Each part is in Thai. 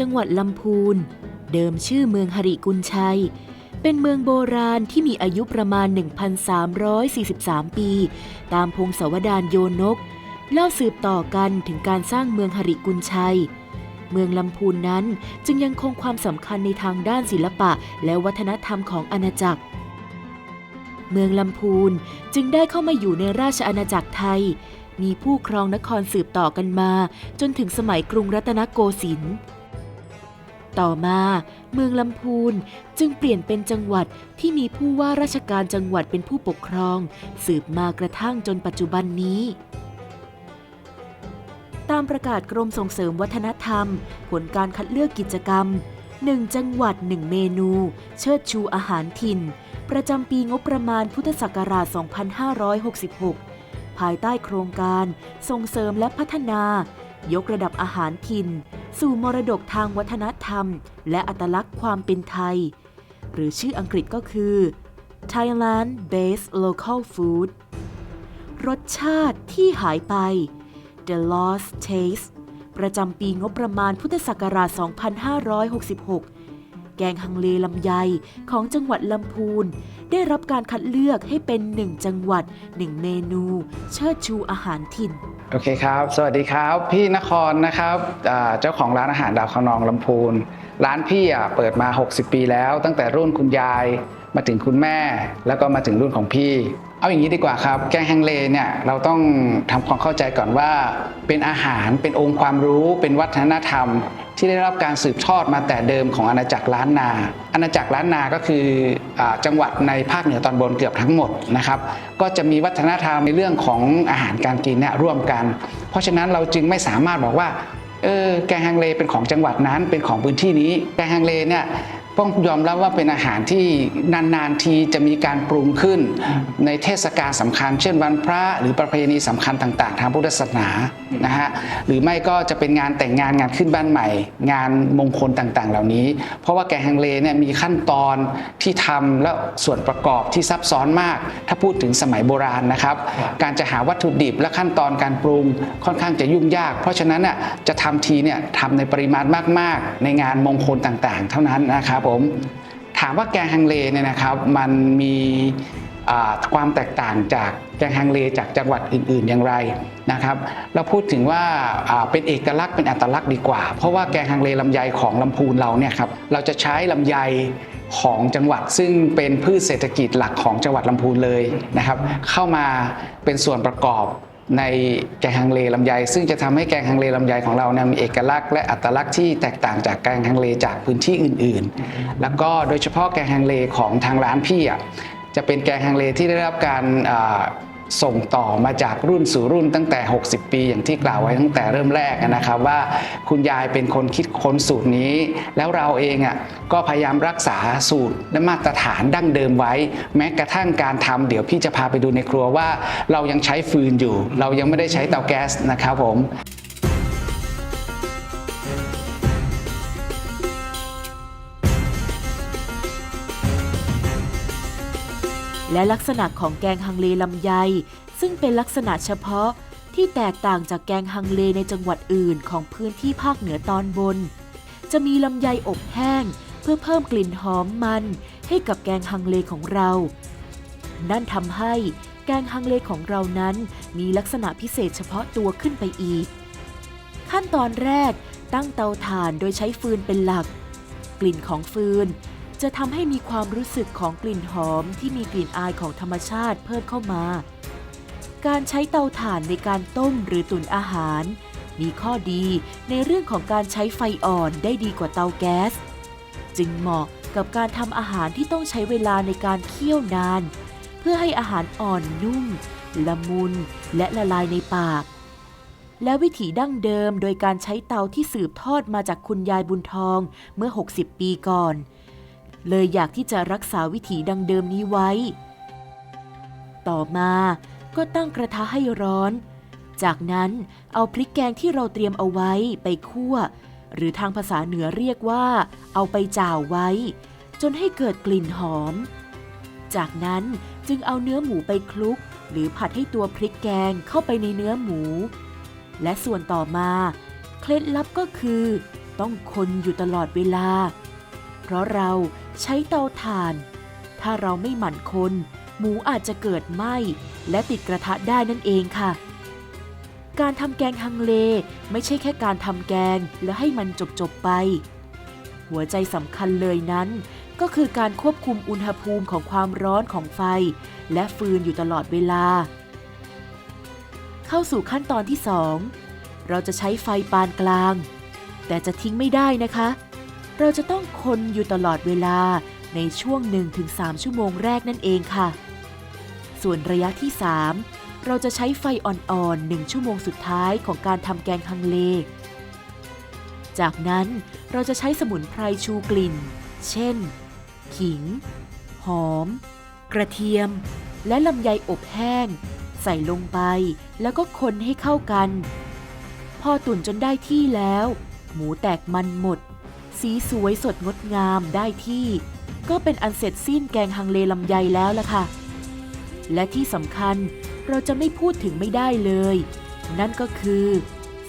จังหวัดลำพูน เดิมชื่อเมืองหริกุลชัย เป็นเมืองโบราณที่มีอายุประมาณ 1,343 ปี ตามพงศาวดารโยนก เล่าสืบต่อกันถึงการสร้างเมืองหริกุลชัย เมืองลำพูนนั้นจึงยังคงความสำคัญในทางด้านศิลปะและวัฒนธรรมของอาณาจักรเมืองลำพูนจึงได้เข้ามาอยู่ในราชอาณาจักรไทย มีผู้ครองนครสืบต่อกันมา จนถึงสมัยกรุงรัตนโกสินทร์ ต่อมาเมืองลำพูนจึงเปลี่ยนเป็นจังหวัดที่มีผู้ว่าราชการจังหวัดเป็นผู้ปกครอง สืบมากระทั่งจนปัจจุบันนี้ ตามประกาศกรมส่งเสริมวัฒนธรรม ผลการคัดเลือกกิจกรรม 1 จังหวัด 1 เมนู เชิดชูอาหารถิ่น ประจำปีงบประมาณพุทธศักราช 2566 ภายใต้โครงการส่งเสริมและพัฒนา ยกระดับอาหารถิ่น สู่มรดกทางวัฒนธรรม และอัตลักษณ์ความเป็นไทย หรือชื่ออังกฤษก็คือ Thailand Based Local Food รสชาติที่หายไป The Lost Taste ประจำปีงบประมาณพุทธศักราช 2566 แกงฮังเลลำไยของจังหวัดลำพูน ได้รับการคัดเลือกให้เป็นหนึ่งจังหวัดหนึ่งเมนู เชิดชูอาหารถิ่น โอเคครับ สวัสดีครับ พี่นครนะครับเจ้าของร้านอาหารดาวขนองลำพูน ร้านพี่อะเปิดมา 60 ปีแล้ว ตั้งแต่รุ่นคุณยายมาถึงคุณแม่ แล้วก็มาถึงรุ่นของพี่ เอาอย่างนี้ดีกว่าครับ แกงฮังเลเนี่ยเราต้องทำความเข้าใจก่อนว่า เป็นอาหารเป็นองค์ความรู้ เป็นวัฒนธรรม ที่ได้รับการสืบทอดมาแต่เดิมของอาณาจักรล้านนา อาณาจักรล้านนาก็คืออจังหวัดในภาคเหนือตอนบนเกือบทั้งหมดนะครับ ก็จะมีวัฒนธรรมในเรื่องของอาหารการกินเนี่ยร่วมกัน เพราะฉะนั้นเราจึงไม่สามารถบอกว่า เออแกงฮังเลเป็นของจังหวัดนั้นเป็นของพื้นที่นี้แกงฮังเลเนี่ย ต้องยอมรับว่าเป็นอาหารที่นานๆทีจะมีการปรุงขึ้น ในเทศกาลสำคัญ เช่นวันพระหรือประเพณีสำคัญต่าง ๆ ทางพุทธศาสนานะฮะหรือไม่ก็จะเป็นงานแต่งงานงานขึ้นบ้านใหม่ งานมงคลต่างๆ เหล่านี้ เพราะว่าแกงฮังเลเนี่ยมีขั้นตอนที่ทำและส่วนประกอบที่ซับซ้อนมาก ถ้าพูดถึงสมัยโบราณนะครับ การจะหาวัตถุดิบและขั้นตอนการปรุงค่อนข้างจะยุ่งยาก เพราะฉะนั้นน่ะจะทำทีเนี่ยทำในปริมาณมาก ๆ ในงานมงคลต่างๆ เท่านั้นนะครับผมถามว่าแกงฮังเลเนี่ยนะครับมันมีความแตกต่างจากแกงฮังเลจากจังหวัดอื่น ๆ อย่างไรนะครับ เราพูดถึงว่าเป็นเอกลักษณ์เป็นอัตลักษณ์ดีกว่า เพราะว่าแกงฮังเลลำไยของลำพูนเราเนี่ยครับเราจะใช้ลำไยของจังหวัดซึ่งเป็นพืชเศรษฐกิจหลักของจังหวัดลำพูนเลยนะครับ เข้ามาเป็นส่วนประกอบ ในแกงฮังเลลำไย ซึ่งจะทำให้แกงฮังเลลำไยของเราเนี่ยมีเอกลักษณ์และอัตลักษณ์ที่แตกต่างจากแกงฮังเลจากพื้นที่อื่นๆ แล้วก็โดยเฉพาะแกงฮังเลของทางร้านพี่อะจะเป็นแกงฮังเลที่ได้รับการ ส่งต่อมาจากรุ่นสู่รุ่นตั้งแต่ 60 ปีอย่างที่กล่าวไว้ตั้งแต่เริ่มแรกนะครับว่าคุณยายเป็นคนคิดค้นสูตรนี้ แล้วเราเองอะก็พยายามรักษาสูตรและมาตรฐานดั้งเดิมไว้ แม้กระทั่งการทำเดี๋ยวพี่จะพาไปดูในครัวว่า เรายังใช้ฟืนอยู่ เรายังไม่ได้ใช้เตาแก๊สนะครับผม และลักษณะของแกงฮังเลลำไย ซึ่งเป็นลักษณะเฉพาะที่แตกต่างจากแกงฮังเลในจังหวัดอื่นของพื้นที่ภาคเหนือตอนบน จะมีลำไยอบแห้ง เพื่อเพิ่มกลิ่นหอมมันให้กับแกงฮังเลของเรา นั่นทำให้แกงฮังเลของเรานั้นมีลักษณะพิเศษเฉพาะตัวขึ้นไปอีก ขั้นตอนแรกตั้งเตาถ่านโดยใช้ฟืนเป็นหลัก กลิ่นของฟืน จะทำให้มีความรู้สึกของกลิ่นหอมที่มีกลิ่นอายของธรรมชาติเพิ่มเข้ามา การใช้เตาถ่านในการต้มหรือตุ๋นอาหาร มีข้อดีในเรื่องของการใช้ไฟอ่อนได้ดีกว่าเตาแก๊ส จึงเหมาะกับการทำอาหารที่ต้องใช้เวลาในการเคี่ยวนาน เพื่อให้อาหารอ่อนนุ่ม ละมุน และละลายในปาก และวิถีดั้งเดิมโดยการใช้เตาที่สืบทอดมาจากคุณยายบุญทองเมื่อ 60 ปีก่อน เลยอยากที่จะรักษาวิถีดังเดิมนี้ไว้ ต่อมาก็ตั้งกระทะให้ร้อน จากนั้นเอาพริกแกงที่เราเตรียมเอาไว้ไปคั่ว หรือทางภาษาเหนือเรียกว่า เอาไปจ่าวไว้ จนให้เกิดกลิ่นหอม จากนั้นจึงเอาเนื้อหมูไปคลุก หรือผัดให้ตัวพริกแกงเข้าไปในเนื้อหมู และส่วนต่อมาเคล็ดลับก็คือ ต้องคนอยู่ตลอดเวลา เพราะเรา ใช้เตาถ่าน ถ้าเราไม่หมั่นคน หมูอาจจะเกิดไหม้และติดกระทะได้นั่นเองค่ะ การทำแกงฮังเลไม่ใช่แค่การทำแกงแล้วให้มันจบๆไป หัวใจสำคัญเลยนั้น ก็คือการควบคุมอุณหภูมิของความร้อนของไฟ และฟืนอยู่ตลอดเวลา เข้าสู่ขั้นตอนที่ 2 เราจะใช้ไฟปานกลาง แต่จะทิ้งไม่ได้นะคะ เราจะต้องคนอยู่ตลอดเวลาในช่วง 1-3 ชั่วโมงแรกนั่นเองค่ะ ส่วนระยะที่ 3 เราจะใช้ไฟอ่อนๆ 1 ชั่วโมงสุดท้ายของการทำแกงฮังเล จากนั้นเราจะใช้สมุนไพรชูกลิ่น เช่น ขิง หอม กระเทียม และลำไยอบแห้ง ใส่ลงไปแล้วก็คนให้เข้ากัน พอตุ๋นจนได้ที่แล้ว หมูแตกมันหมด สีสวยสดงดงามได้ที่ ก็เป็นอันเสร็จสิ้นแกงฮังเลลำไยแล้วล่ะค่ะ และที่สำคัญเราจะไม่พูดถึงไม่ได้เลย นั่นก็คือ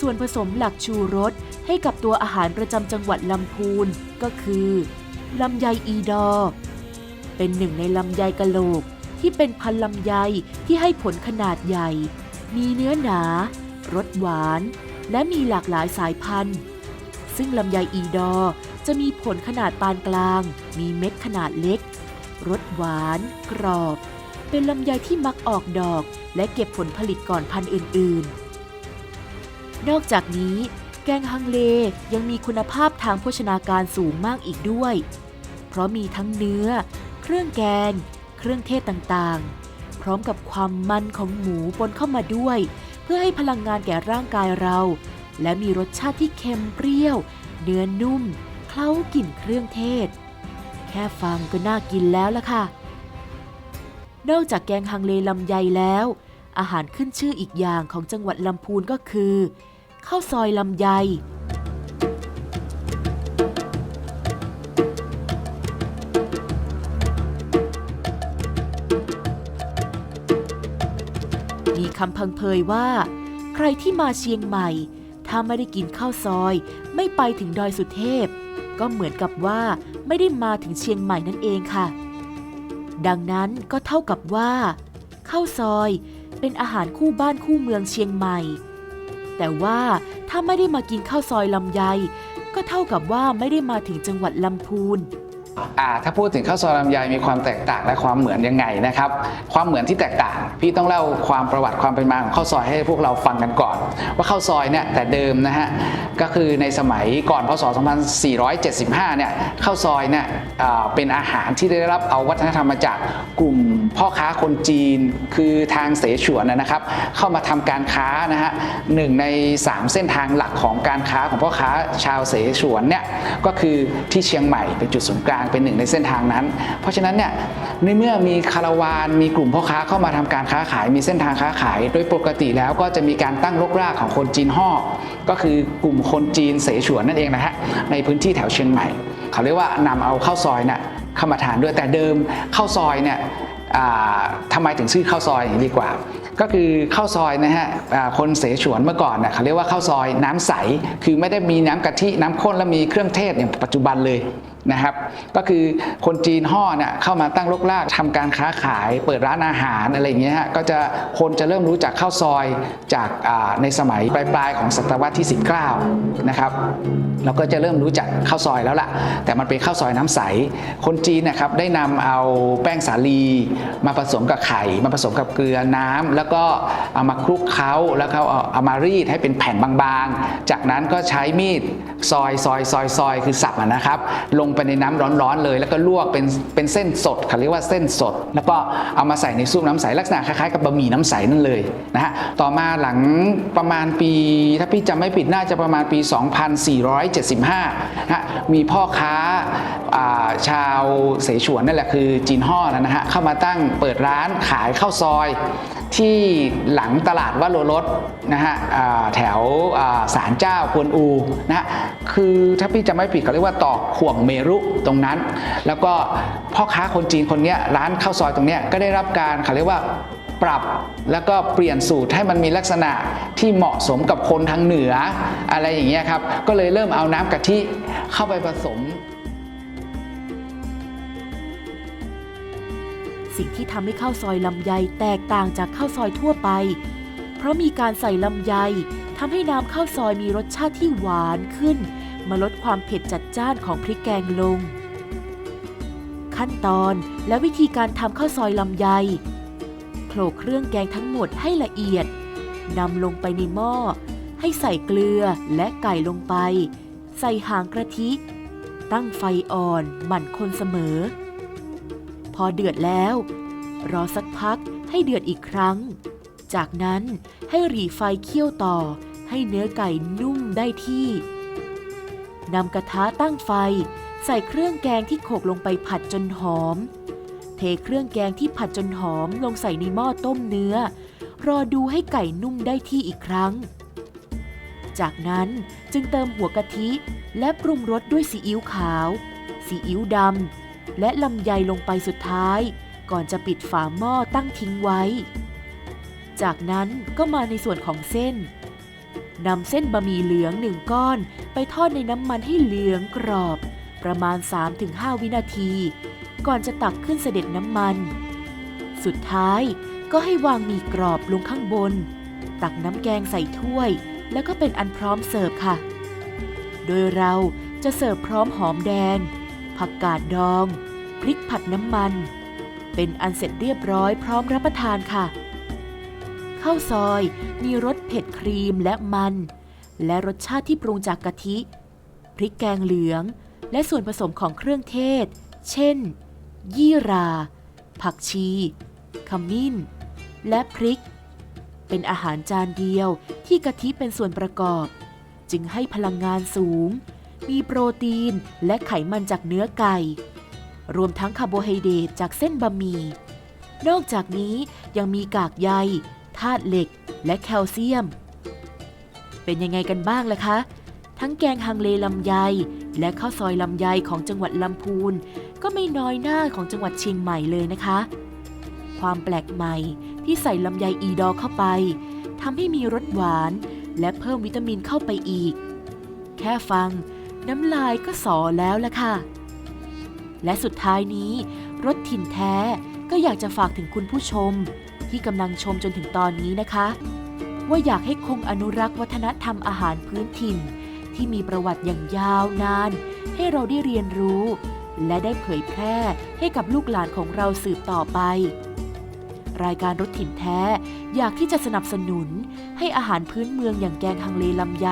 ส่วนผสมหลักชูรสให้กับตัวอาหารประจำจังหวัดลำพูนก็คือลำไยอีดอ เป็นหนึ่งในลำไยกะโหลก ที่เป็นพันลำไยที่ให้ผลขนาดใหญ่ มีเนื้อหนา รสหวาน และมีหลากหลายสายพันธุ์ ซึ่งลำไยอีดอ จะมีผลขนาดปานกลาง มีเม็ดขนาดเล็ก รสหวาน กรอบ เป็นลำไยที่มักออกดอก และเก็บผลผลิตก่อนพันธุ์อื่น ๆ นอกจากนี้ แกงฮังเลยังมีคุณภาพทางโภชนาการสูงมากอีกด้วย เพราะมีทั้งเนื้อ เครื่องแกง เครื่องเทศต่างๆ พร้อมกับความมันของหมูปนเข้ามาด้วย เพื่อให้พลังงานแก่ร่างกายเรา และมีรสชาติที่เค็มเปรี้ยว เนื้อนุ่ม เคล้ากลิ่นเครื่องเทศ แค่ฟังก็น่ากินแล้วล่ะค่ะ นอกจากแกงฮังเลลำไยแล้ว อาหารขึ้นชื่ออีกอย่างของจังหวัดลำพูนก็คือข้าวซอยลำไยมีคำพังเพยว่า ใครที่มาเชียงใหม่ ถ้าไม่ได้กินข้าวซอย ไม่ไปถึงดอยสุเทพ ก็เหมือนกับว่าไม่ได้มาถึงเชียงใหม่นั่นเองค่ะ ดังนั้นก็เท่ากับว่าข้าวซอยเป็นอาหารคู่บ้านคู่เมืองเชียงใหม่ แต่ว่าถ้าไม่ได้มากินข้าวซอยลำไย ก็เท่ากับว่าไม่ได้มาถึงจังหวัดลำพูน อ่าถ้าพูดถึงข้าวซอยลำไยมีความแตกต่างและความเหมือนยังไงนะครับ ความเหมือนที่แตกต่าง พี่ต้องเล่าความประวัติความเป็นมาของข้าวซอยให้พวกเราฟังกันก่อน ว่าข้าวซอยเนี่ยแต่เดิมนะฮะก็คือในสมัยก่อนพศ 2475 เนี่ยข้าวซอยเนี่ยเป็นอาหารที่ได้รับเอาวัฒนธรรมมาจากกลุ่มพ่อค้าคนจีนคือทางเสฉวนนะครับ เข้ามาทำการค้านะฮะหนึ่งใน 3 เส้นทางหลักของการค้าของพ่อค้าชาวเสฉวนเนี่ยก็คือที่เชียงใหม่เป็นจุดศูนย์กลางเป็นหนึ่งในเส้นทางนั้น เพราะฉะนั้นเนี่ยในเมื่อมีคาราวานมีกลุ่มพ่อค้าเข้ามาทำการค้าขาย มีเส้นทางค้าขาย โดยปกติแล้วก็จะมีการตั้งรกรากของคนจีนฮ่อก็คือกลุ่มคนจีนเสฉวนนั่นเองนะฮะในพื้นที่แถวเชียงใหม่ เขาเรียกว่านำเอาข้าวซอยน่ะเข้ามาทานด้วยแต่เดิมข้าวซอยเนี่ยทำไมถึงชื่อข้าวซอยอย่างนี้ดีกว่า ก็คือข้าวซอยนะฮะคนเสฉวนเมื่อก่อนเน่ยเขาเรียกว่าข้าวซอยน้ำใส คือไม่ได้มีน้ำกะทิน้ำข้นและมีเครื่องเทศอย่างปัจจุบันเลยนะครับ ก็คือคนจีนห่อเนี่ยเข้ามาตั้งรกรากทำการค้าขาย เปิดร้านอาหารอะไรอย่างเงี้ยฮะก็จะคนจะเริ่มรู้จักข้าวซอยจากในสมัยปลายๆของศตวรรษที่ 19 นะครับเราก็จะเริ่มรู้จักข้าวซอยแล้วล่ะ แต่มันเป็นข้าวซอยน้ำใส คนจีนนะครับได้นำเอาแป้งสาลีมาผสมกับไข่มาผสมกับเกลือน้ำแล้วก็เอามาคลุกเคล้าแล้วเขาเอาเอามารีดให้เป็นแผ่นบางๆ จากนั้นก็ใช้มีดซอยซอยซอยซอยคือสับนะครับ ลงไปในน้ำร้อนๆเลย แล้วก็ลวกเป็นเป็นเส้นสดเขาเรียกว่าเส้นสด แล้วก็เอามาใส่ในซุปน้ำใสลักษณะคล้ายๆกับบะหมี่น้ำใสนั่นเลยนะฮะต่อมาหลังประมาณปี ถ้าพี่จำไม่ผิดน่าจะประมาณปี 2475นะฮะมีพ่อค้าาชาวเสฉวนนั่นแหละคือจีนห่อนะฮะเข้ามาตั้งเปิดร้านขายข้าวซอยที่หลังตลาดวัดโลรสนะฮะแถวอ่าศาลเจ้ากวนอูนะฮะคือถ้าพี่จำไม่ผิดเขาเรียกว่าตอกข่วงเมรุตรงนั้น แล้วก็พ่อค้าคนจีนคนนี้ร้านข้าวซอยตรงนี้ก็ได้รับการเขาเรียกว่าปรับแล้วก็เปลี่ยนสูตรให้มันมีลักษณะที่เหมาะสมกับคนทางเหนือ อะไรอย่างเงี้ยครับ ก็เลยเริ่มเอาน้ำกะทิเข้าไปผสม สิ่งที่ทำให้ข้าวซอยลำไยแตกต่างจากข้าวซอยทั่วไป เพราะมีการใส่ลำไยทำให้น้ำข้าวซอยมีรสชาติที่หวานขึ้น มาลดความเผ็ดจัดจ้านของพริกแกงลง ขั้นตอนและวิธีการทำข้าวซอยลำไยโขลกเครื่องแกงทั้งหมดให้ละเอียดนำลงไปในหม้อ ให้ใส่เกลือและไก่ลงไป ใส่หางกระทิ ตั้งไฟอ่อนหมั่นคนเสมอ อเดือดแล้ว รอสักพักให้เดือดอีกครั้ง จากนั้นให้หรี่ไฟเคี่ยวต่อ ให้เนื้อไก่นุ่มได้ที่นำกระทะตั้งไฟ ใส่เครื่องแกงที่โขลกลงไปผัดจนหอม เทเครื่องแกงที่ผัดจนหอมลงใส่ในหม้อต้มเนื้อ รอดูให้ไก่นุ่มได้ที่อีกครั้ง จากนั้นจึงเติมหัวกะทิและปรุงรสด้วยซีอิ๊วขาว ซีอิ๊วดำ และลำไยลงไปสุดท้าย ก่อนจะปิดฝาหม้อตั้งทิ้งไว้ จากนั้นก็มาในส่วนของเส้นนำเส้นบะหมี่เหลืองหนึ่งก้อน ไปทอดในน้ำมันให้เหลืองกรอบ ประมาณ 3-5 วินาที ก่อนจะตักขึ้นเสด็จน้ำมัน สุดท้ายก็ให้วางหมี่กรอบลงข้างบน ตักน้ำแกงใส่ถ้วย แล้วก็เป็นอันพร้อมเสิร์ฟค่ะ โดยเราจะเสิร์ฟพร้อมหอมแดง ผักกาดดอง พริกผัดน้ำมัน เป็นอันเสร็จเรียบร้อยพร้อมรับประทานค่ะ ข้าวซอยมีรสเผ็ดครีมและมัน และรสชาติที่ปรุงจากกะทิ พริกแกงเหลือง และส่วนผสมของเครื่องเทศ เช่น ยี่รา ผักชี ขมิ้น และพริก เป็นอาหารจานเดียวที่กะทิเป็นส่วนประกอบ จึงให้พลังงานสูง มีโปรตีนและไขมันจากเนื้อไก่ รวมทั้งคาร์โบไฮเดรตจากเส้นบะหมี่ นอกจากนี้ยังมีกากใยธาตุเหล็ก และแคลเซียม เป็นยังไงกันบ้างล่ะคะ ทั้งแกงฮังเลลำไย และข้าวซอยลำไยของจังหวัดลำพูน ก็ไม่น้อยหน้าของจังหวัดเชียงใหม่เลยนะคะ ความแปลกใหม่ที่ใส่ลำไยอีดอเข้าไปทำให้มีรสหวาน และเพิ่มวิตามินเข้าไปอีก แค่ฟังน้ำลายก็สอแล้วล่ะค่ะ และสุดท้ายนี้ รถถิ่นแท้ก็อยากจะฝากถึงคุณผู้ชม ที่กำลังชมจนถึงตอนนี้นะคะ ว่าอยากให้คงอนุรักษ์วัฒนธรรมอาหารพื้นถิ่น ที่มีประวัติอย่างยาวนาน ให้เราได้เรียนรู้ และได้เผยแพร่ให้กับลูกหลานของเราสืบต่อไป รายการรถถิ่นแท้อยากที่จะสนับสนุน ให้อาหารพื้นเมืองอย่างแกงฮังเลลำไย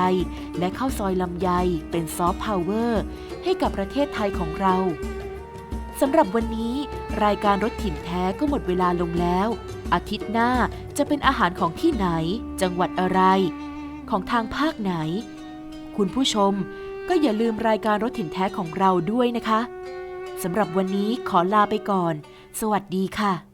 และข้าวซอยลำไยเป็นซอฟต์พาวเวอร์ให้กับประเทศไทยของเรา สำหรับวันนี้ รายการรถถิ่นแท้ก็หมดเวลาลงแล้ว อาทิตย์หน้าจะเป็นอาหารของที่ไหน จังหวัดอะไร ของทางภาคไหน คุณผู้ชมก็อย่าลืมรายการรถถิ่นแท้ของเราด้วยนะคะสำหรับวันนี้ขอลาไปก่อน สวัสดีค่ะ